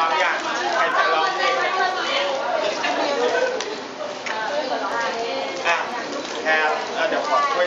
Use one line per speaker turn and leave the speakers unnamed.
ร้องอย่างใครจะลองเองอะแทนแล้วเดี๋ยวขอช่วย